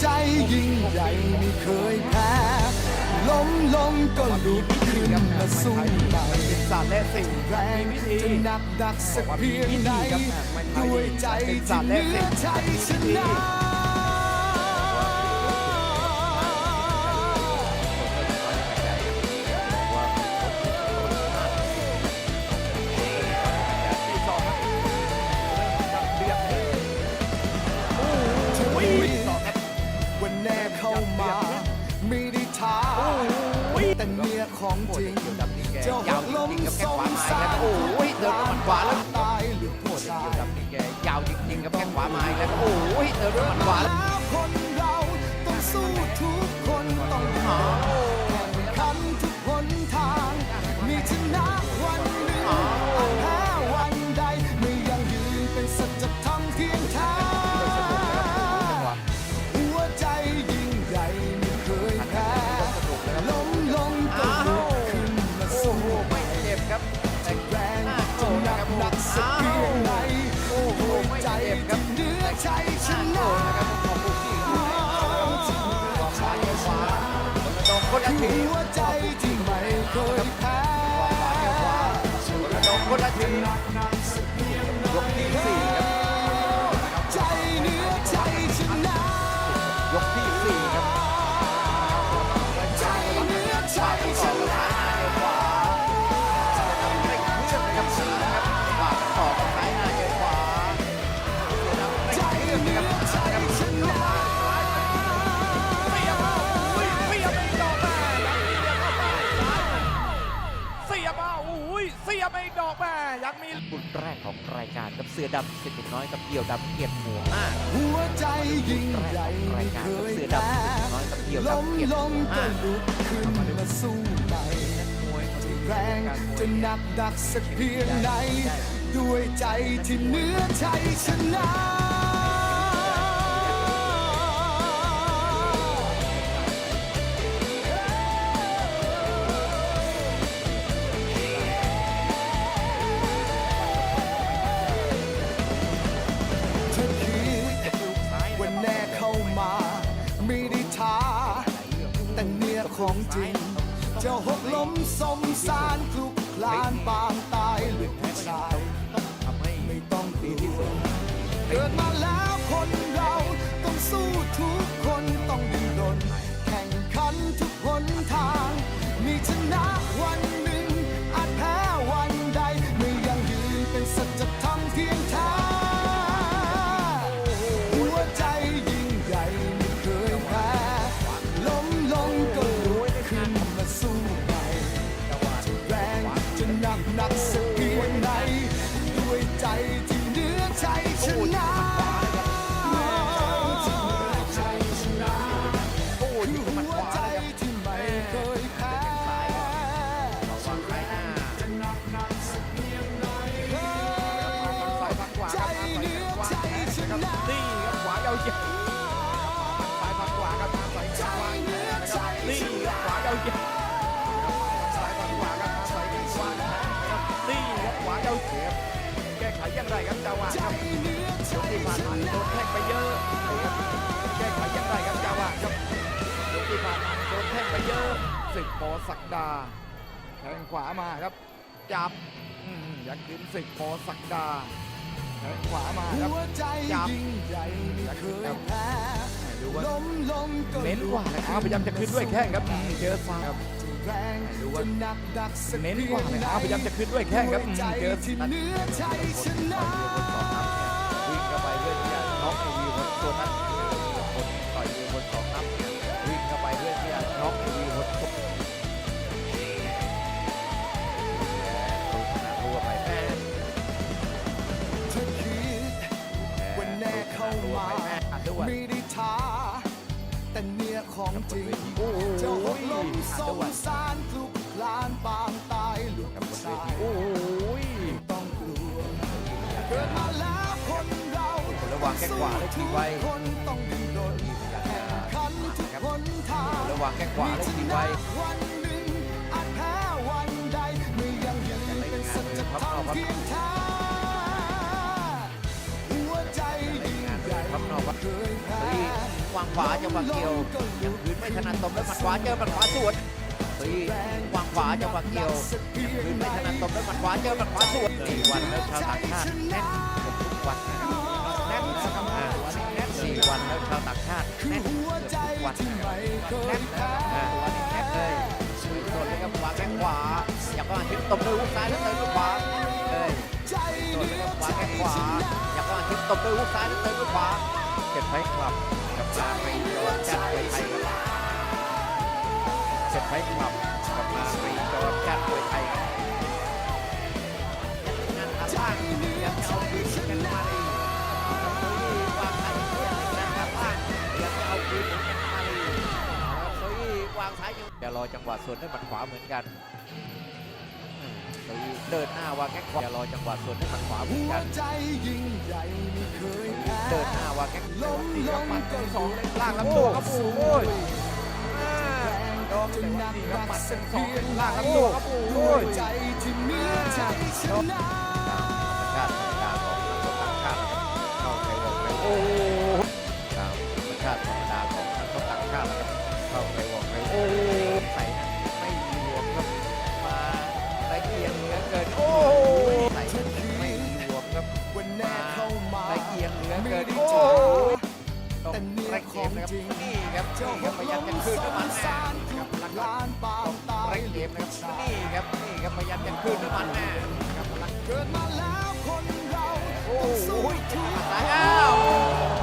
ใจยิ่งใหญ่ไม่เคยแพ้ล้มลงก็ลุกขึ้นมาสู้ใหม่ศาสตร์และสิ่งแรงมีวิธีจะหนักดักสักเพียงไหนด้วยใจที่เหนือใจชนะ ขวาแล้ว แล้วคนเรา คนละทีหัวใจที่ไม่เคยแพ้โดนคนละที อกแม่ยังมีบุญแรกของรายการกับเสือดำสิบน้อยกับเกี่ยวดำเกียรติหมู่ห้าหัวใจยิ่งใหญ่ไม่เคยแพ้ล้มลงก็ลุกขึ้นมาสู้ใหม่แรงจะหนักดักสักเพียงไหนด้วยใจที่เหนือใจชนะ ล้านปางตายหรือผู้ชายทำให้ไม่ต้องตีที่สุดเกิดมาแล้วคนเราต้องสู้ทุกคนต้องดิ้นรนแข่งขันทุกหนทาง มีชนะ เหนือใจชนะนี่ครับขวายาวๆซ้ายพักขวาครับซ้ายใจขวาเหนือใจนี่ครับขวายาวๆซ้ายพักขวาครับซ้ายขวานะครับนี่ครับขวายาวเสียบแก้ไขอย่างไรครับจังหวะใจครับเหนือใจที่ผ่านมาโดนแทงไปเยอะครับแก้ไขอย่างไรครับจังหวะครับยกที่ผ่านมาโดนแทงไปเยอะศึกปอศักดาแทงขวามาครับจับอืมยังคืนศึกปอศักดา ขวามาครับหัวใจยิ่งใหญ่ไม่เคยแพ้ดูว่าล้มลงก็เน้นกว่าเลยอ้าวพยายามจะขึ้นด้วยแข้งครับอืมเจอซ้ายครับแรงจะหนักดักสักเน้นเพีกยว่างเลยไหนอ้าวพยายามจะขึ้นด้วยแข้งครับอืมใจเจอที่เห สมสารคลุกคลานปางตายลูกชายโอ้ยต้องกลัวเกิดมาแล้วคนเราระวังแข้งขวาและทีไว้ทุกคนต้องดิ้นรนแข่งขันทุกหนทางระวังแข้งขวาและทีไว้วันหนึ่งอาจแพ้วันใดไม่ยังยืนเป็นสัจธรรมเพียงแท้หัวใจยิ่งใหญ่พับนอกครับเคยแพ้วางขวาจังหวะเกี่ยวยังคืนไม่ถนัดตบด้วยหมัดขวาเจอหมัดขวาสวน ตีวางขวาจังหวะเกี่ยวยังคืนไม่ถนัดตบด้วยหมัดขวาเจอหมัดขวาสวนสี่วันแล้วชาวต่างชาติแน่นเกือบทุกวันแน่นนะครับอ่าวันนี้แน่นสี่วันแล้วชาวต่างชาติแน่นเกือบทุกวันแน่นนะตัวันนี้แน่นเลยสวนเลยครับขวาแข้งขวาอยากก็ทิศตบด้วยฮุกซ้ายแล้วเติมด้วยขวาเลยใจโดนเนื้แล้อวขวาแข้งขวาฉันอยากก็ทิศตบด้วยฮุกซ้ายแล้วเติมด้วยขวาเจ็ดไฟคลับกับลาไปยอดจัดมวยไทย ครับเจ็ดไฟคลับกับลาไปยอดจัดมวยไทยงานขาล่างยังเอาคืนกันมาดีกับโซยี่วางซ้ายยังงานขาล่างยังจะเอาคืนกันมาดีโซยี่วางซ้ายยังจะรอจังหวะสวนด้วยหมัดขวาเหมือนกันเดินหน้าวางแข้งขวารอจังหวะสวนด้วยหมัดขวาเหมือนกันหญ่ไม่เดินหน้าวางแข้งล้มตีลกับหมัดก็สสองงเล่เล่นนล่างลำตัวครับโอ้ย แต่ว่านี่ครับปัดเส้นสองล่างลำลำตัวครับโอ้ยใจที่มีใจชนะ แร่งเกมนะครับนี่ครับนี่ครับพยายามจะขึ้นน้ำมันแน่สารครับกหลักล้านบางตายเร่งเกมนะครับนี่ครับนี่ครับพยายามจะขึ้นน้ำมันแน่ครับหลักเกิดมาแล้วคนเราโอ้โหสู้ทุกสายอ้าว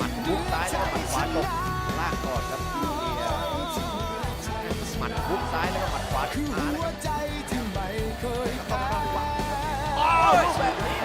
มัดฮุกซ้ายแล้วก็หมัดขวาตบลากก่อนครับหมัดฮุกซ้ายแล้วก็หมัดขวาคือหาหัแล้ววครับใจที่ไม่เคยแพ้โอ้ยแบบนี้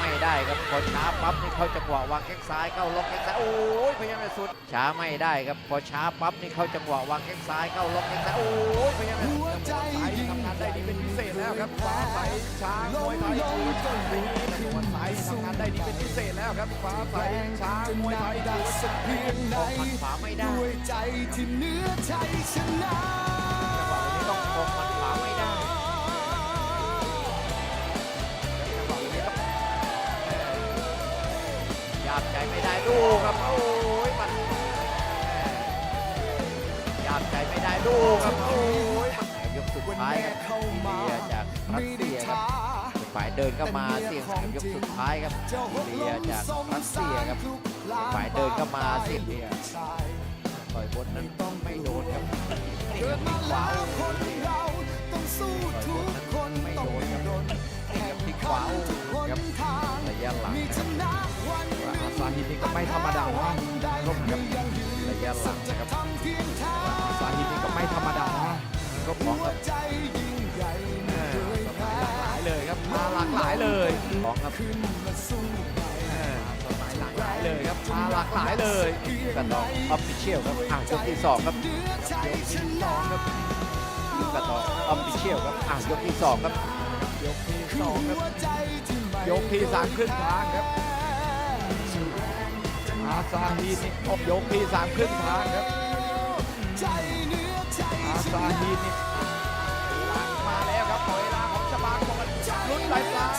ไม่ได้ครับพอช้าปั๊บนี่เขาจังหวะวางแข้งซ้ายเข้าล็อกแข้งซ้ายโอ้ยพยายามจะสุดช้าไม่ได้ครับพอช้าปั๊บนี่เขาจังหวะวางแข้งซ้ายเข้าล็อกแข้งซ้ายโอ้ยพยายามจะหัวใจสายยิ่งทำงานได้ดีเป็นพิเศษแล้วครับฟ้าใสช้างมวยไทยชูชัยนี้ตำรวจสายทำงานได้ดีเป็นพิเศษแล้วครับฟ้าใสช้างมวยไทยชูสักเพียงไหนออกหมัดขวาไม่ได้ด้วยใจที่เหนือใจชนะจังหวะนี้ต้องออกหมัด ด้ดูครับ โอ้ยมันหยาบใจไม่ได้ดูครับ โอ้ยมันยกสุดวันท้ายแม่ครับเข้ามาเลียจากรัไม่สได้เซียครับท้าฝ่ายเดินเข้ามาเสี่ยงสามยกสุดท้ายครับจะหกเลีล้ยมจากสมรัสเซียครับสารทุกล้นฝ่ายเดินเข้ามาเสี่ยงเลียชายต่อยบนนั้นต้องไม่โดนครับนี่เกิครัดบมาขวาแล้วคนเราต้องสู้ทุกคนต้องดิ้นรนแข่งขันทุกหนทางระยะหลังาฮิตนี่ก็ไม่ธรรมดานะลบครับยังยืนระยะหลังนะครับทำเพียงเท้าฮิตนี่ก็ไม่ธรรมดานะก็มองครับใจยิ่งใหญ่ไม่เคยแพ้หลายเลยครับมาหลากหลายเลยมองครับขึ้นมาสู้ใหม่สมัยหลากหลายเลยครับมาหลากหลายเลยกระตองออฟฟิเชียลครับอ่างยกที่สองครับเหนือใจชนะลูกกระตองออฟฟิเชียลครับอ่างยกที่สองครับยกที่สองครับยกที่สามครึ่งทางครับ ซาฮีนี่ออกยกที่สามครึ่งทางครับอาซาฮีนี่หลังมาแล้วครับหมดเวลาของชบาก็บอกว่าลุ้นปลายปลาย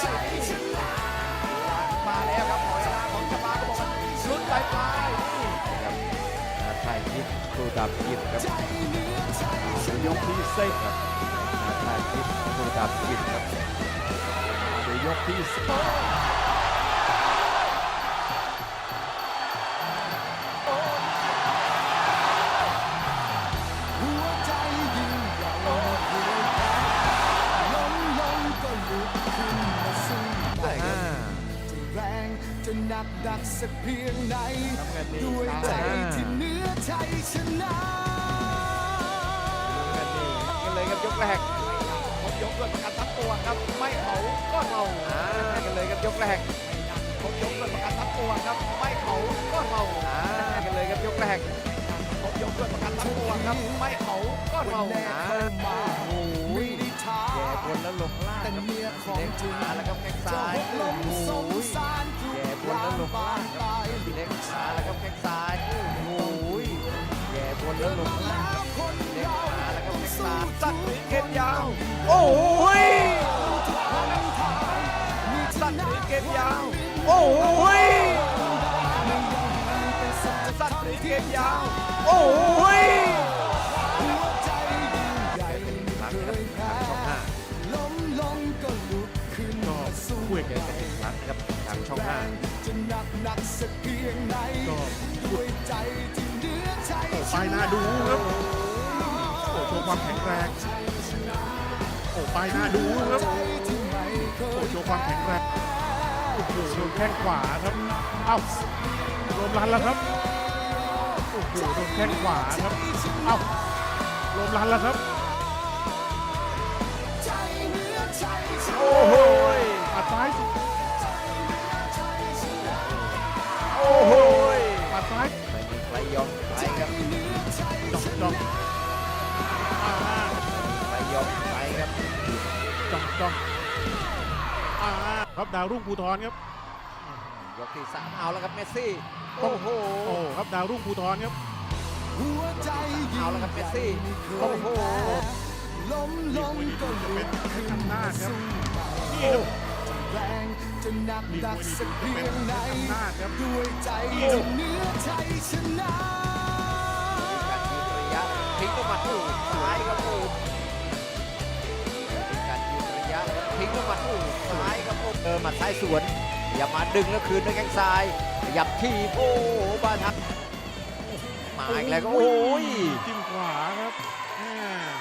มาแล้วครับหมดเวลาของชบาก็บอกว่าลุ้นปลายปลายครับอ่าไทยยิปครูดำยิปครับยกที่สิบครับอ่าไทยยิปครูดำยิปครับยกที่สิบ หนักสักเพียงไหนน้ำเงินนี่ด้วยใจช้าที่เหนื้อใจชนะน้ำเงินนี่กันเลยครับยกแรกครบยกด้วยประกันทั้งตัวครับไม่เขาก็เราอ่ากันเลยครับยกแรกครบยกด้วยประกันทั้งตัวครับไม่เขาก็เราอ่ากันเลยครับยกแรกครบยกด้วยประกันทั้งตัวครับไม่เขาก็เรา บนแล้วลงล่างแต่ครับเมียของจริงขาแล้วก็แข้งจะซ้ายหกล้มสงสารทุกแย่บนรางแล้วลงบาล่างนครับตายเล็กขาแล้วก็แข้งซ้ายโอ้โหแย่บนแล้วลงล่างครับคนเล็กเราขาแล้วก็แข้งซ้ายสัตว์หรือเกมยาวโอ้ยสัตว์หรือเกมยาวโอ้ยสัตว์หรือเกมยาวโอ้ หนักสักเพียงไหนด้วยใจที่เหนื้อใจไปหน่าดูครับโอ้โชว์ความแข็งแรงโอ้ไปหน่าดูครับโอ้โชว์ความแข็งแรงโอ้โหโดนแข้งขวาครับเอ้าโดนรันแล้วครับโอ้โหโดนแข้งขวาครับเอ้าลมรันแล้วครับโอ้โหปัดซ้าย โอ้โหปัดซ้ายไม่มีใครยอมใครครับเหนื้อใจจ้องจ้องอ่าใครยอมใครครับจ้องจ้องอ่าครับดาวรุ่งภูทรครับยกที่สามเอาแล้วครับเมสซี่โอ้โหโอ้ครับดาวรุ่งภูทรครับหัวใจยิ่เอางแล้วครับเมสซี่ไม่เคโอ้ยโหแพ้ล้มลงก็ลุกขึ้นมาสู้นี่ครับ แรงจะหนักหนักสักเพียงไหนอำนาจครับด้วยใจที่เหนื้อใจชนะการยืนระยะทิ้งลูกหมัดอู้ซ้ายครับอู้การยืนระยะทิ้งลูกหมัดอู้ซ้ายครับอู้เออหมัดซ้ายสวนอย่ามาดึงแล้วคืนด้วยแข้งซ้ายหยับทีบโอ้โหบาทับมาอีกแล้วก็โอ้ยจิ้มขวาครับแม่